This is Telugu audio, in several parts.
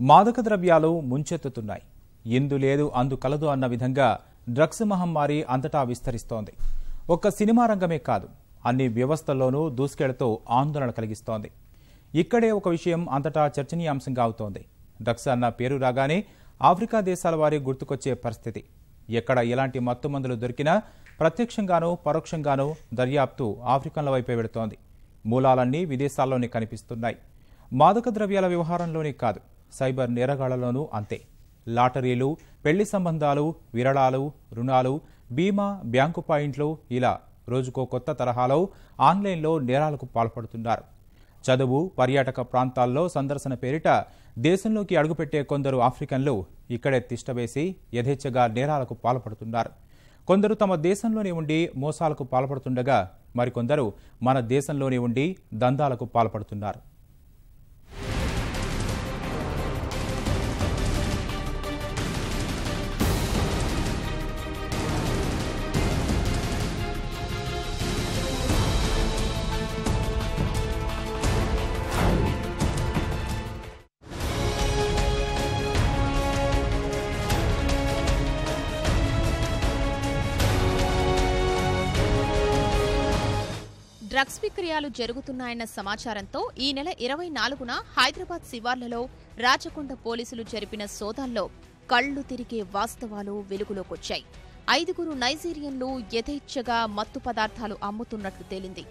మాదక ద్రవ్యాలు ముంచెత్తుతున్నాయి. ఇందు లేదు అందు కలదు అన్న విధంగా డ్రగ్స్ మహమ్మారి అంతటా విస్తరిస్తోంది. ఒక్క సినిమా రంగమే కాదు అన్ని వ్యవస్థల్లోనూ దూసుకెళ్ళతో ఆందోళన కలిగిస్తోంది. ఇక్కడే ఒక విషయం అంతటా చర్చనీయాంశంగా అవుతోంది. డ్రగ్స్ అన్న పేరు రాగానే ఆఫ్రికా దేశాల వారి గుర్తుకొచ్చే పరిస్థితి. ఎక్కడ ఎలాంటి మత్తుమందులు దొరికినా ప్రత్యక్షంగానూ పరోక్షంగానూ దర్యాప్తు ఆఫ్రికన్ల వైపే వెళుతోంది. మూలాలన్నీ విదేశాల్లోనే కనిపిస్తున్నాయి. మాదక ద్రవ్యాల వ్యవహారంలోనే కాదు సైబర్ నేరగాళ్ళలోనూ అంతే. లాటరీలు పెళ్ళి సంబంధాలు విరళాలు రుణాలు బీమా బ్యాంకు పాయింట్లు ఇలా రోజుకో కొత్త తరహాలో ఆన్లైన్లో నేరాలకు పాల్పడుతున్నారు. చదువు పర్యాటక ప్రాంతాల్లో సందర్శన పేరిట దేశంలోకి అడుగుపెట్టే కొందరు ఆఫ్రికన్లు ఇక్కడే తిష్టవేసి యథేచ్ఛగా నేరాలకు పాల్పడుతున్నారు. కొందరు తమ దేశంలోనే ఉండి మోసాలకు పాల్పడుతుండగా మరికొందరు మన దేశంలోనే ఉండి దందాలకు పాల్పడుతున్నారు. డ్రగ్స్ విక్రయాలు జరుగుతున్నాయన్న సమాచారంతో ఈ నెల ఇరవై నాలుగున హైదరాబాద్ శివార్లలో రాచకొండ పోలీసులు జరిపిన సోదాల్లో కళ్ళు తిరిగే వాస్తవాలు వెలుగులోకొచ్చాయి. ఐదుగురు నైజీరియన్లు యథేచ్ఛగా మత్తు పదార్థాలు అమ్ముతున్నట్లు తేలింది.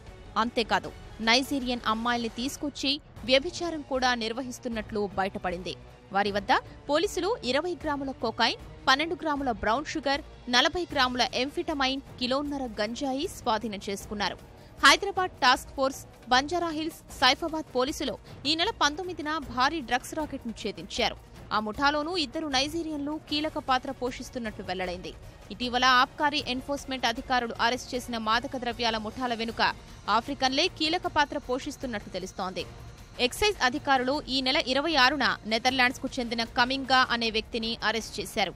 అంతేకాదు నైజీరియన్ అమ్మాయిల్ని తీసుకొచ్చి వ్యభిచారం కూడా నిర్వహిస్తున్నట్లు బయటపడింది. వారి వద్ద పోలీసులు ఇరవై గ్రాముల కోకాయిన్ పన్నెండు గ్రాముల బ్రౌన్ షుగర్ నలభై గ్రాముల ఎంఫిటమైన్ కిలోన్నర గంజాయి స్వాధీనం చేసుకున్నారు. హైదరాబాద్ టాస్క్ ఫోర్స్ బంజారాహిల్స్ సైఫాబాద్ పోలీసులు ఈ నెల పంతొమ్మిదిన భారీ డ్రగ్స్ రాకెట్ను ఛేదించారు. ఆ ముఠాలోనూ ఇద్దరు నైజీరియన్లు కీలక పాత్ర పోషిస్తున్నట్లు వెల్లడైంది. ఇటీవల ఆబ్కారీ ఎన్ఫోర్స్మెంట్ అధికారులు అరెస్ట్ చేసిన మాదక ద్రవ్యాల ముఠాల వెనుక ఆఫ్రికన్లే కీలక పాత్ర పోషిస్తున్నట్లు తెలుస్తోంది. ఎక్సైజ్ అధికారులు ఈ నెల ఇరవై ఆరున నెదర్లాండ్స్కు చెందిన కమింగా అనే వ్యక్తిని అరెస్ట్ చేశారు.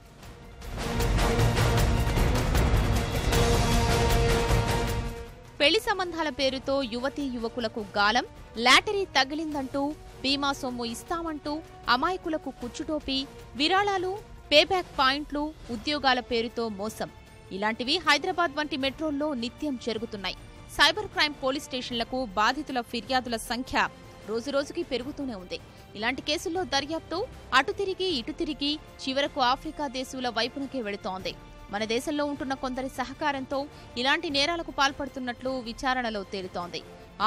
పెళ్ళి సంబంధాల పేరుతో యువతీ యువకులకు గాలం లాటరీ తగిలిందంటూ బీమా సొమ్ము ఇస్తామంటూ అమాయకులకు కుచ్చుటోపి విరాళాలు పేబ్యాక్ పాయింట్లు ఉద్యోగాల పేరుతో మోసం. ఇలాంటివి హైదరాబాద్ వంటి మెట్రోల్లో నిత్యం జరుగుతున్నాయి. సైబర్ క్రైమ్ పోలీస్ స్టేషన్లకు బాధితుల ఫిర్యాదుల సంఖ్య రోజురోజుకి పెరుగుతూనే ఉంది. ఇలాంటి కేసుల్లో దర్యాప్తు అటు తిరిగి ఇటు తిరిగి చివరకు ఆఫ్రికా దేశాల వైపునకే వెళుతోంది. మన దేశంలో ఉంటున్న కొందరి సహకారంతో ఇలాంటి నేరాలకు పాల్పడుతున్నట్లు విచారణలో తేలుతోంది.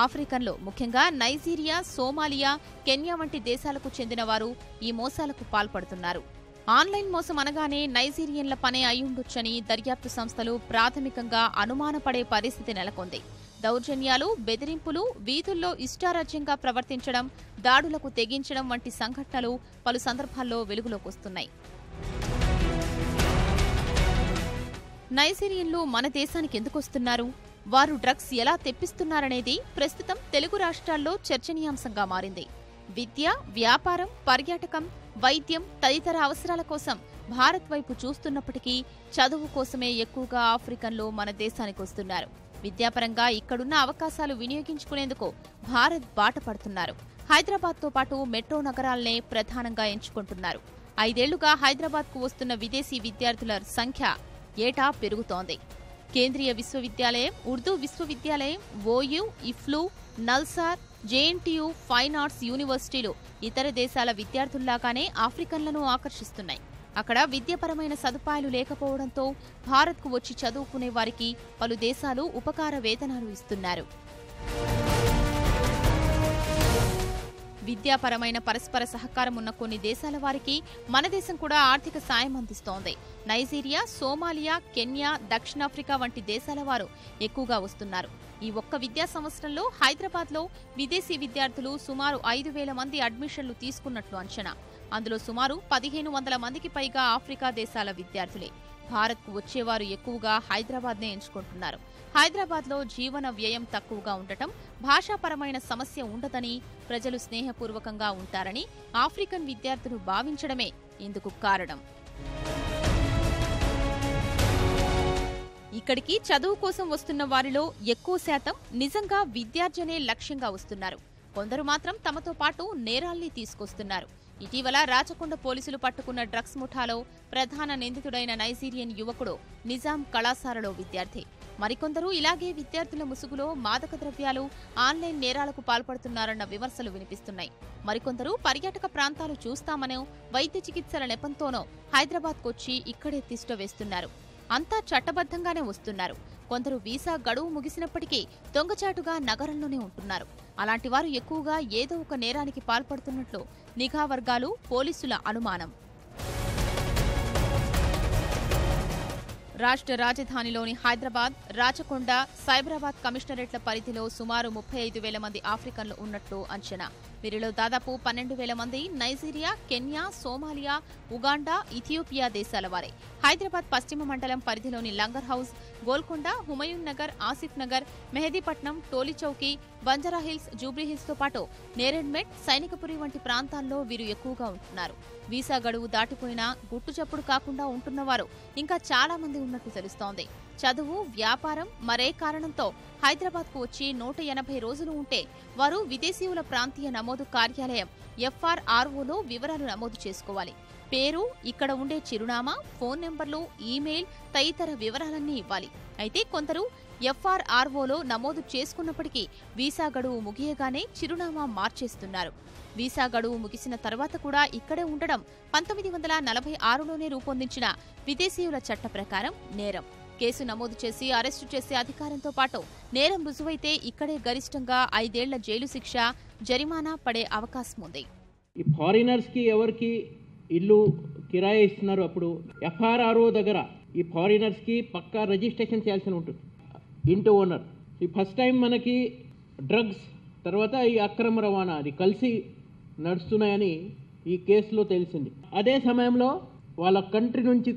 ఆఫ్రికన్లో ముఖ్యంగా నైజీరియా సోమాలియా కెన్యా వంటి దేశాలకు చెందిన వారు ఈ మోసాలకు పాల్పడుతున్నారు. ఆన్లైన్ మోసం అనగానే నైజీరియన్ల పనే అయ్యుండొచ్చని దర్యాప్తు సంస్థలు ప్రాథమికంగా అనుమానపడే పరిస్థితి నెలకొంది. దౌర్జన్యాలు బెదిరింపులు వీధుల్లో ఇష్టారాజ్యంగా ప్రవర్తించడం దాడులకు తెగించడం వంటి సంఘటనలు పలు సందర్భాల్లో వెలుగులోకి వస్తున్నాయి. నైజీరియన్లు మన దేశానికి ఎందుకు వస్తున్నారు? వారు డ్రగ్స్ ఎలా తెప్పిస్తున్నారనేది ప్రస్తుతం తెలుగు రాష్ట్రాల్లో చర్చనీయాంశంగా మారింది. విద్య వ్యాపారం పర్యాటకం వైద్యం తదితర అవసరాల కోసం భారత్ వైపు చూస్తున్నప్పటికీ చదువు కోసమే ఎక్కువగా ఆఫ్రికన్లు మన దేశానికి వస్తున్నారు. విద్యాపరంగా ఇక్కడున్న అవకాశాలు వినియోగించుకునేందుకు భారత్ బాట పడుతున్నారు. హైదరాబాద్తో పాటు మెట్రో నగరాలనే ప్రధానంగా ఎంచుకుంటున్నారు. ఐదేళ్ళుగా హైదరాబాద్కు వస్తున్న విదేశీ విద్యార్థుల సంఖ్య ఏటా పెరుగుతోంది. కేంద్రీయ విశ్వవిద్యాలయం ఉర్దూ విశ్వవిద్యాలయం OU EFLU NALSAR JNTU fine arts యూనివర్సిటీలు ఇతర దేశాల విద్యార్థుల్లాగానే ఆఫ్రికన్లను ఆకర్షిస్తున్నాయి. అక్కడ విద్యాపరమైన సదుపాయాలు లేకపోవడంతో భారత్కు వచ్చి చదువుకునే వారికి పలు దేశాలు ఉపకార వేతనాలు ఇస్తున్నారు. విద్యాపరమైన పరస్పర సహకారం ఉన్న కొన్ని దేశాల వారికి మన దేశం కూడా ఆర్థిక సాయం అందిస్తోంది. నైజీరియా సోమాలియా కెన్యా దక్షిణాఫ్రికా వంటి దేశాల వారు ఎక్కువగా వస్తున్నారు. ఈ ఒక్క విద్యా సంవత్సరంలో హైదరాబాద్లో విదేశీ విద్యార్థులు సుమారు ఐదు వేల మంది అడ్మిషన్లు తీసుకున్నట్లు అంచనా. అందులో సుమారు పదిహేను వందల మందికి పైగా ఆఫ్రికా దేశాల విద్యార్థులే. భారత్కు వచ్చేవారు ఎక్కువగా హైదరాబాద్నే ఎంచుకుంటున్నారు. హైదరాబాద్లో జీవన వ్యయం తక్కువగా ఉండటం భాషాపరమైన సమస్య ఉండదని ప్రజలు స్నేహపూర్వకంగా ఉంటారని ఆఫ్రికన్ విద్యార్థులు భావించడమే ఇందుకు కారణం. ఇక్కడికి చదువు కోసం వస్తున్న వారిలో ఎక్కువ శాతం నిజంగా విద్యార్జనే లక్ష్యంగా వస్తున్నారు. కొందరు మాత్రం తమతో పాటు నేరాల్ని తీసుకొస్తున్నారు. ఇటీవల రాచకొండ పోలీసులు పట్టుకున్న డ్రగ్స్ ముఠాలో ప్రధాన నిందితుడైన నైజీరియన్ యువకుడు నిజాం కళాశాలలో విద్యార్థి. మరికొందరు ఇలాగే విద్యార్థుల ముసుగులో మాదక ద్రవ్యాలు ఆన్లైన్ నేరాలకు పాల్పడుతున్నారన్న విమర్శలు వినిపిస్తున్నాయి. మరికొందరు పర్యాటక ప్రాంతాలు చూస్తామనో వైద్య చికిత్సల నెపంతోనో హైదరాబాద్కొచ్చి ఇక్కడే తిష్ట వేస్తున్నారు. అంతా చట్టబద్ధంగానే వస్తున్నారు. కొందరు వీసా గడువు ముగిసినప్పటికీ దొంగచాటుగా నగరంలోనే ఉంటున్నారు. అలాంటి వారు ఎక్కువగా ఏదో ఒక నేరానికి పాల్పడుతున్నట్లు నిఘా వర్గాలు పోలీసుల అనుమానం. రాష్ట్ర రాజధానిలోని హైదరాబాద్ రాచకొండ సైబరాబాద్ కమిషనరేట్ల పరిధిలో సుమారు ముప్పై ఐదు వేల మంది ఆఫ్రికన్లు ఉన్నట్లు అంచనా. వీరిలో దాదాపు పన్నెండు వేల మంది Nigeria Kenya Somalia Uganda Ethiopia దేశాల వారే. హైదరాబాద్ పశ్చిమ మండలం పరిధిలోని లంగర్ హౌస్ గోల్కొండ హుమయూన్ నగర్ ఆసిఫ్ నగర్ మెహదీపట్నం టోలీచౌకి బంజారాహిల్స్ జూబ్లీహిల్స్తో పాటు నేరెడ్మెట్ సైనికపురి వంటి ప్రాంతాల్లో వీరు ఎక్కువగా ఉంటున్నారు. వీసా గడువు దాటిపోయినా గుట్టు చప్పుడు కాకుండా ఉంటున్నవారు ఇంకా చాలా మంది ఉన్నట్టు తెలుస్తోంది. చదువు వ్యాపారం మరే కారణంతో హైదరాబాద్కు వచ్చి నూట ఎనభై రోజులు ఉంటే వారు విదేశీయుల ప్రాంతీయ నమోదు కార్యాలయం ఎఫ్ఆర్ఆర్ఓలో వివరాలు నమోదు చేసుకోవాలి. పేరు ఇక్కడ ఉండే చిరునామా ఫోన్ నెంబర్లు ఈమెయిల్ తదితర వివరాలన్నీ ఇవ్వాలి. అయితే కొందరు ఎఫ్ఆర్ఆర్ఓలో నమోదు చేసుకున్నప్పటికీ వీసా గడువు ముగియగానే చిరునామా మార్చేస్తున్నారు. వీసా గడువు ముగిసిన తర్వాత కూడా ఇక్కడే ఉండడం పంతొమ్మిది వందల నలభై ఆరులోనే రూపొందించిన విదేశీయుల చట్ట ప్రకారం నేరం. కేసు నమోదు చేసి అరెస్టు చేసే అధికారంతో పాటు నేరం రుజువైతే ఇక్కడే గరిష్టంగా ఐదేళ్ళ జైలు శిక్ష జరిమానా పడే అవకాశం ఉంది. ఈ ఫారినర్స్కి ఎవరికి ఇల్లు కిరాయి ఇస్తున్నారు అప్పుడు ఎఫ్ఆర్ఆర్ఓ దగ్గర ఈ ఫారినర్స్కి పక్కా రిజిస్ట్రేషన్ చేయాల్సి ఉంటుంది. ఇంటి ఓనర్. ఈ ఫస్ట్ టైం మనకి డ్రగ్స్ తర్వాత ఈ అక్రమ రవాణా అది కలిసి నడుస్తున్నాయని ఈ కేసులో తెలిసింది. అదే సమయంలో వాళ్ళ కంట్రీ నుంచి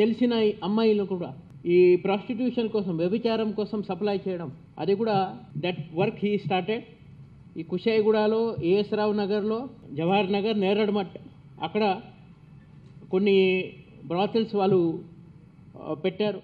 తెలిసిన అమ్మాయిలు కూడా ఈ ప్రాస్టిట్యూషన్ కోసం వ్యభిచారం కోసం సప్లై చేయడం అది కూడా దట్ వర్క్ హీ స్టార్టెడ్ ఈ కుషాయిగూడలో ఏఎస్ రావు నగర్లో జవహర్ నగర్ నేరడమట్ అక్కడ కొన్ని బ్రాతిల్స్ వాళ్ళు పెట్టారు.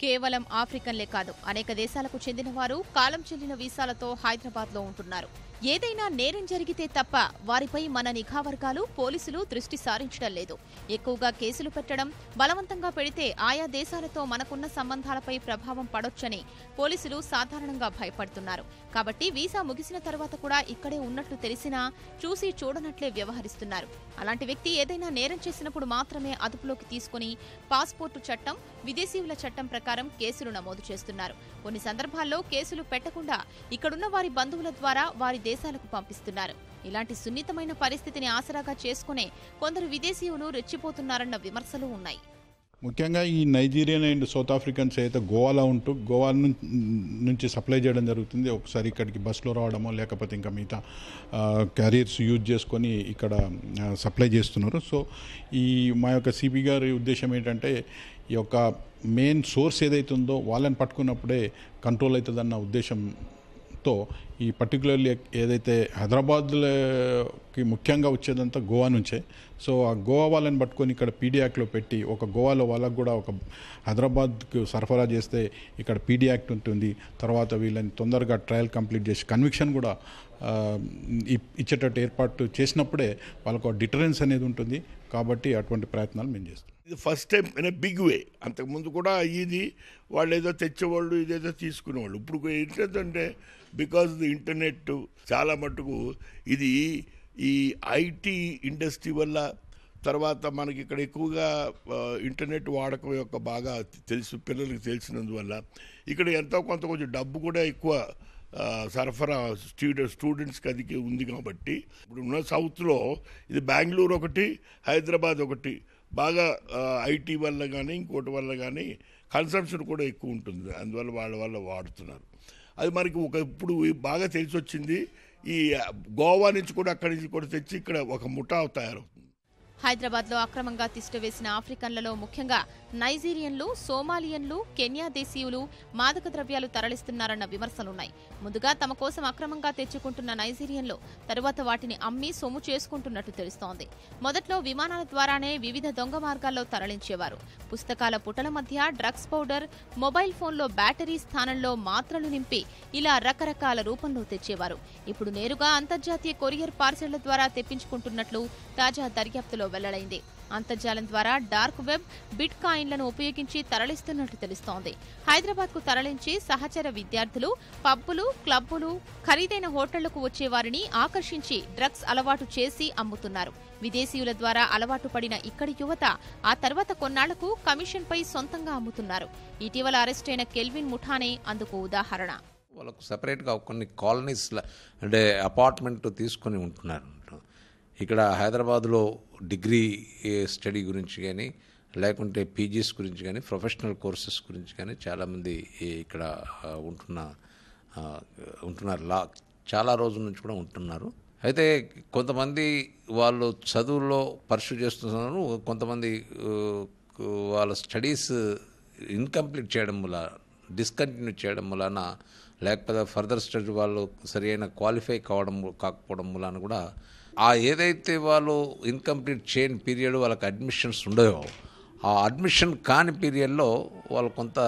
కేవలం ఆఫ్రికన్లే కాదు అనేక దేశాలకు చెందిన వారు కాలం చెల్లిన వీసాలతో హైదరాబాద్లో ఉంటున్నారు. ఏదైనా నేరం జరిగితే తప్ప వారిపై మన నిఘా వర్గాలు పోలీసులు దృష్టి సారించడం లేదు. ఎక్కువగా కేసులు పెట్టడం బలవంతంగా పెడితే ఆయా దేశాలతో మనకున్న సంబంధాలపై ప్రభావం పడొచ్చని పోలీసులు సాధారణంగా భయపడుతున్నారు. కాబట్టి వీసా ముగిసిన తర్వాత కూడా ఇక్కడే ఉన్నట్లు తెలిసినా చూసి చూడనట్లే వ్యవహరిస్తున్నారు. అలాంటి వ్యక్తి ఏదైనా నేరం చేసినప్పుడు మాత్రమే అదుపులోకి తీసుకుని పాస్పోర్టు చట్టం విదేశీయుల చట్టం ప్రకారం కేసులు నమోదు చేస్తున్నారు. కొన్ని సందర్భాల్లో కేసులు పెట్టకుండా ఇక్కడున్న వారి బంధువుల ద్వారా వారి దేశాలకు పంపిస్తున్నారు. ఇలాంటి సున్నితమైన పరిస్థితిని ఆసరాగా చేసుకునే కొందరు విదేశీయులు రెచ్చిపోతున్నారన్న విమర్శలు ఉన్నాయి. ముఖ్యంగా ఈ నైజీరియన్ అండ్ సౌత్ ఆఫ్రికన్స్ అయితే గోవాలో ఉంటూ గోవా నుంచి సప్లై చేయడం జరుగుతుంది. ఒకసారి ఇక్కడికి బస్సులో రావడమో లేకపోతే ఇంకా మిగతా క్యారియర్స్ యూజ్ చేసుకొని ఇక్కడ సప్లై చేస్తున్నారు. సో ఈ మా యొక్క సిపి గారి ఉద్దేశం ఏంటంటే ఈ యొక్క మెయిన్ సోర్స్ ఏదైతే ఉందో వాళ్ళని పట్టుకున్నప్పుడే కంట్రోల్ అవుతుందన్న ఉద్దేశం తో ఈ పర్టికులర్లీ ఏదైతే హైదరాబాద్కి ముఖ్యంగా వచ్చేదంతా గోవా నుంచే సో ఆ గోవా వాళ్ళని పట్టుకొని ఇక్కడ పీడియాక్లో పెట్టి ఒక గోవాలో వాళ్ళకు కూడా ఒక హైదరాబాద్కు సరఫరా చేస్తే ఇక్కడ పీడియాక్ట్ ఉంటుంది. తర్వాత వీళ్ళని తొందరగా ట్రయల్ కంప్లీట్ చేసి కన్విక్షన్ కూడా ఇ- ఇచ్చేటట్టు ఏర్పాటు చేసినప్పుడే వాళ్ళకు డిటరెన్స్ అనేది ఉంటుంది. కాబట్టి అటువంటి ప్రయత్నాలు మేము చేస్తాం. ఇది first time in big way. అంతకుముందు కూడా ఇది వాళ్ళు ఏదో తెచ్చేవాళ్ళు ఇదేదో తీసుకునేవాళ్ళు. ఇప్పుడు ఏంటంటే బికాజ్ ది ఇంటర్నెట్ చాలా మటుకు ఇది ఈ ఐటీ ఇండస్ట్రీ వల్ల తర్వాత మనకి ఇక్కడ ఎక్కువగా ఇంటర్నెట్ వాడకం యొక్క బాగా తెలుసు పిల్లలకి తెలిసినందువల్ల ఇక్కడ ఎంతో కొంత కొంచెం డబ్బు కూడా ఎక్కువ సరఫరా స్టూడెంట్ స్టూడెంట్స్కి అది ఉంది కాబట్టి ఇప్పుడు ఉన్న సౌత్లో ఇది బెంగళూరు ఒకటి హైదరాబాద్ ఒకటి బాగా ఐటీ వల్ల కానీ ఇంకోటి వల్ల కానీ కన్సంప్షన్ కూడా ఎక్కువ ఉంటుంది. అందువల్ల వాళ్ళ వల్ల వాడుతున్నారు. అది మనకి ఒక ఇప్పుడు బాగా తెలిసి వచ్చింది ఈ గోవా నుంచి కూడా అక్కడి నుంచి కూడా తెచ్చి ఇక్కడ ఒక ముఠా తయారవుతుంది. హైదరాబాద్లో అక్రమంగా తిష్టవేసిన ఆఫ్రికన్లలో ముఖ్యంగా నైజీరియన్లు సోమాలియన్లు కెన్యా దేశీయులు మాదక ద్రవ్యాలు తరలిస్తున్నారన్న విమర్శలున్నాయి. ముందుగా తమ కోసం అక్రమంగా తెచ్చుకుంటున్న నైజీరియన్లు తరువాత వాటిని అమ్మి సొమ్ము చేసుకుంటున్నట్టు తెలుస్తోంది. మొదట్లో విమానాల ద్వారానే వివిధ దొంగ మార్గాల్లో తరలించేవారు. పుస్తకాల పుటల మధ్య డ్రగ్స్ పౌడర్ మొబైల్ ఫోన్లో బ్యాటరీ స్థానంలో మాత్రలు నింపి ఇలా రకరకాల రూపంలో తెచ్చేవారు. ఇప్పుడు నేరుగా అంతర్జాతీయ కొరియర్ పార్సెళ్ళ ద్వారా తెప్పించుకుంటున్నట్లు తాజా దర్యాప్తులో వెల్లడైంది. అంతర్జాలం ద్వారా డార్క్ వెబ్ బిట్ కాయిన్లను ఉపయోగించి తరలిస్తున్నట్టు తెలుస్తోంది. హైదరాబాద్కు తరలించి సహచర విద్యార్థులు పబ్బులు క్లబ్బులు ఖరీదైన హోటళ్ళకు వచ్చే వారిని ఆకర్షించి డ్రగ్స్ అలవాటు చేసి అమ్ముతున్నారు. విదేశీయుల ద్వారా అలవాటు పడిన ఇక్కడి యువత ఆ తర్వాత కొన్నాళ్ళకు కమిషన్పై సొంతంగా అమ్ముతున్నారు. ఇటీవల అరెస్టైన కెల్విన్ ముఠానే అందుకు ఉదాహరణ. వాళ్ళకు సపరేట్గా కొన్ని కాలనీస్ అంటే అపార్ట్మెంట్ తీసుకొని ఉంటున్నారు. ఇక్కడ హైదరాబాద్లో డిగ్రీ స్టడీ గురించి కానీ లేకుంటే పీజీస్ గురించి కానీ ప్రొఫెషనల్ కోర్సెస్ గురించి కానీ చాలామంది ఇక్కడ ఉంటున్న ఉంటున్నారు. లా చాలా రోజుల నుంచి కూడా ఉంటున్నారు. అయితే కొంతమంది వాళ్ళు చదువుల్లో పర్సూ చేస్తున్నారు కొంతమంది వాళ్ళ స్టడీస్ ఇన్కంప్లీట్ చేయడం వల్ల డిస్కంటిన్యూ చేయడం వలన లేకపోతే ఫర్దర్ స్టడీ వాళ్ళు సరైన క్వాలిఫై కావడం కాకపోవడం వలన కూడా ఆ ఏదైతే వాళ్ళు ఇన్కంప్లీట్ చేయని పీరియడ్ వాళ్ళకి అడ్మిషన్స్ ఉండవో ఆ అడ్మిషన్ కాని పీరియడ్లో వాళ్ళు కొంత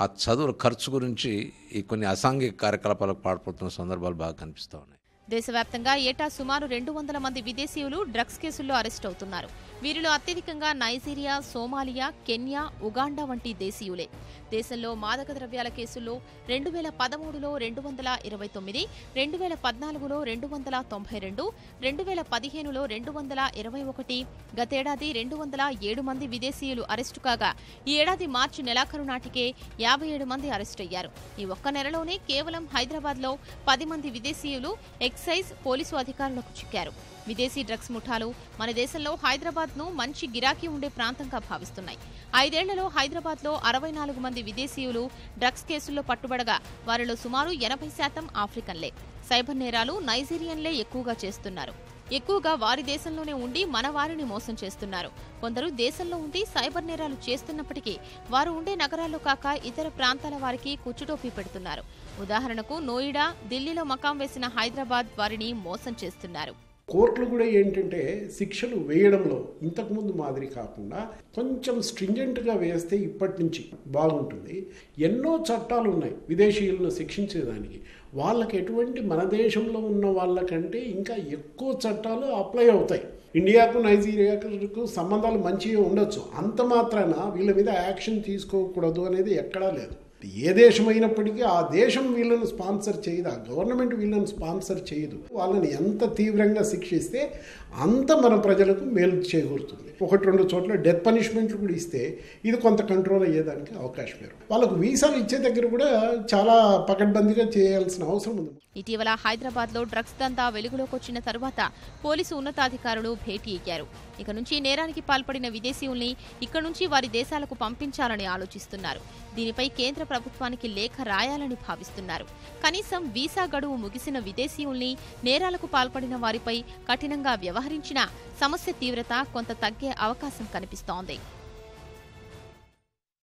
ఆ చదువుల ఖర్చు గురించి ఈ కొన్ని అసాంఘిక కార్యకలాపాలకు పాల్పడుతున్న సందర్భాలు బాగా కనిపిస్తూ ఉన్నాయి. దేశవ్యాప్తంగా ఏటా సుమారు రెండు వందల మంది విదేశీయులు డ్రగ్స్ కేసుల్లో అరెస్ట్ అవుతున్నారు. వీరిలో అత్యధికంగా నైజీరియా సోమాలియా కెన్యా ఉగాండా వంటి దేశీయులే. దేశంలో మాదక ద్రవ్యాల కేసుల్లో రెండు వేల పదమూడులో రెండు వందల ఇరవై తొమ్మిది రెండు వేల పద్నాలుగులో రెండు వందల తొంభై రెండు రెండు వేల పదిహేనులో రెండు వందల ఇరవై ఒకటి గతేడాది రెండు వందల ఏడు మంది విదేశీయులు అరెస్టు కాగా ఈ ఏడాది మార్చి నెలాఖరు నాటికే యాభై ఏడు మంది అరెస్ట్ అయ్యారు. ఈ ఒక్క నెలలోనే కేవలం హైదరాబాద్లో పది మంది విదేశీయులు ఎక్సైజ్ పోలీసు అధికారులకు చిక్కారు. విదేశీ డ్రగ్స్ ముఠాలు మన దేశంలో హైదరాబాద్ ను మంచి గిరాకీ ఉండే ప్రాంతంగా భావిస్తున్నాయి. ఐదేళ్ళలో హైదరాబాద్లో అరవై నాలుగు మంది విదేశీయులు డ్రగ్స్ కేసుల్లో పట్టుబడగా వారిలో సుమారు ఎనభై శాతం ఆఫ్రికన్లే. సైబర్ నేరాలు నైజీరియన్లే ఎక్కువగా చేస్తున్నారు. ఎక్కువగా వారి దేశంలోనే ఉండి మన వారిని మోసం చేస్తున్నారు. కొందరు దేశంలో ఉండి సైబర్ నేరాలు చేస్తున్నప్పటికీ వారు ఉండే నగరాల్లో కాక ఇతర ప్రాంతాల వారికి కుచ్చుటోపీ పెడుతున్నారు. ఉదాహరణకు నోయిడా ఢిల్లీలో మకాం వేసిన హైదరాబాద్ వారిని మోసం చేస్తున్నారు. కోర్టులు కూడా ఏంటంటే శిక్షలు వేయడంలో ఇంతకుముందు మాదిరి కాకుండా కొంచెం స్ట్రింజెంట్గా వేస్తే ఇప్పటి నుంచి బాగుంటుంది. ఎన్నో చట్టాలు ఉన్నాయి విదేశీయులను శిక్షించేదానికి. వాళ్ళకి ఎటువంటి మన దేశంలో ఉన్న వాళ్ళకంటే ఇంకా ఎక్కువ చట్టాలు అప్లై అవుతాయి. ఇండియాకు నైజీరియాకు సంబంధాలు మంచిగా ఉండొచ్చు. అంత మాత్రాన వీళ్ళ మీద యాక్షన్ తీసుకోకూడదు అనేది ఎక్కడా లేదు. ఏ దేశం అయినప్పటికీ ఆ దేశం వీళ్ళను స్పాన్సర్ చేయదు ఆ గవర్నమెంట్ వీళ్ళను స్పాన్సర్ చేయదు. వాళ్ళని ఎంత తీవ్రంగా శిక్షిస్తే అంత మన ప్రజలకు మేలు చేకూరుతుంది. ఒకటి రెండు చోట్ల డెత్ పనిష్మెంట్లు కూడా ఇస్తే ఇది కొంత కంట్రోల్ అయ్యేదానికి అవకాశం ఉంది వాళ్ళకు వీసాలు ఇచ్చే దగ్గర కూడా చాలా పకడ్బందీగా చేయాల్సిన అవసరం ఉంది. ఇటీవల హైదరాబాద్లో డ్రగ్స్ దందా వెలుగులోకి వచ్చిన తరువాత పోలీసు ఉన్నతాధికారులు భేటీ అయ్యారు. ఇక నుంచి నేరానికి పాల్పడిన విదేశీయుల్ని ఇక్కడ నుంచి వారి దేశాలకు పంపించాలని ఆలోచిస్తున్నారు. దీనిపై కేంద్ర ప్రభుత్వానికి లేఖ రాయాలని భావిస్తున్నారు. కనీసం వీసా గడువు ముగిసిన విదేశీయుల్ని నేరాలకు పాల్పడిన వారిపై కఠినంగా వ్యవహరించినా సమస్య తీవ్రత కొంత తగ్గే అవకాశం కనిపిస్తోంది.